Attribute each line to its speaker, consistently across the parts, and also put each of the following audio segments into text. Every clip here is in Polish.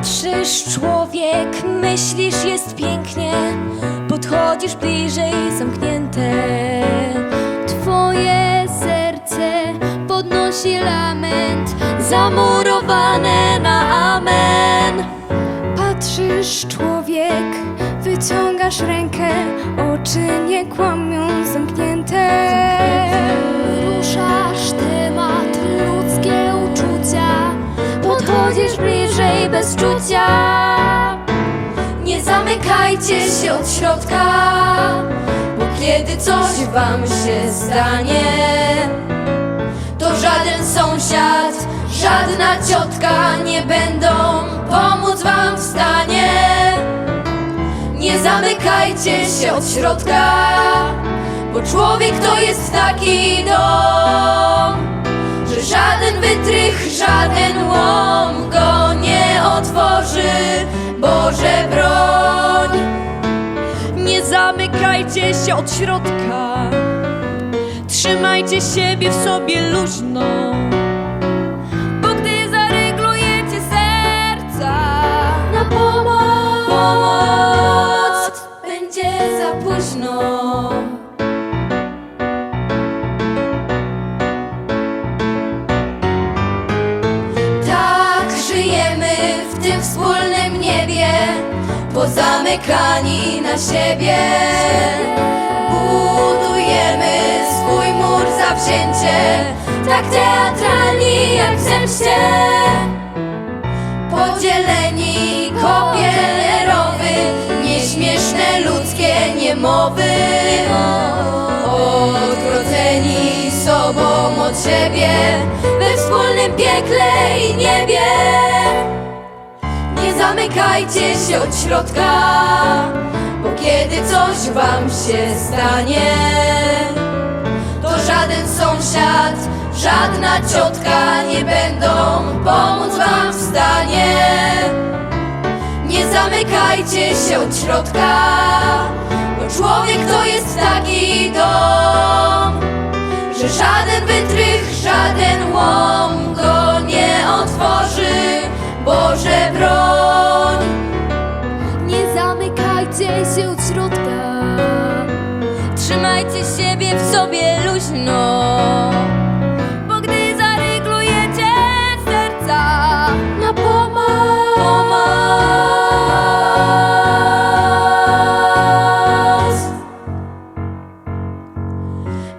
Speaker 1: Patrzysz człowiek, myślisz jest pięknie. Podchodzisz bliżej zamknięte. Twoje serce podnosi lament Zamurowane na amen. Patrzysz człowiek, wyciągasz rękę. Oczy nie kłamią zamknięte. Ruszasz bez czucia. Nie zamykajcie się od środka Bo kiedy coś wam się stanie To żaden sąsiad, żadna ciotka Nie będą pomóc wam w stanie. Nie zamykajcie się od środka Bo człowiek to jest taki dom że żaden wytrych, żaden łom go otworzy. Boże broń.
Speaker 2: Nie zamykajcie się od środka Trzymajcie siebie w sobie luźno
Speaker 1: wspólnym niebie, pozamykani na siebie. Budujemy swój mur zawzięcie, tak teatralni jak w zemście. Podzieleni kopierowy, nieśmieszne ludzkie niemowy. Odgrodzeni sobą od siebie, we wspólnym piekle i niebie. Zamykajcie się od środka, bo kiedy coś wam się stanie, to żaden sąsiad, żadna ciotka nie będą pomóc wam w stanie. Nie zamykajcie się od środka, zamykajcie się od środka. Trzymajcie siebie w sobie luźno. Bo gdy zareglujecie serca na pomoc,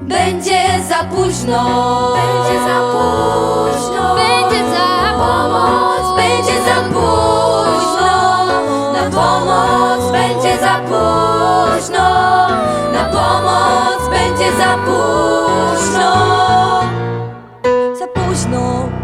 Speaker 1: będzie za późno. Będzie za późno. 너.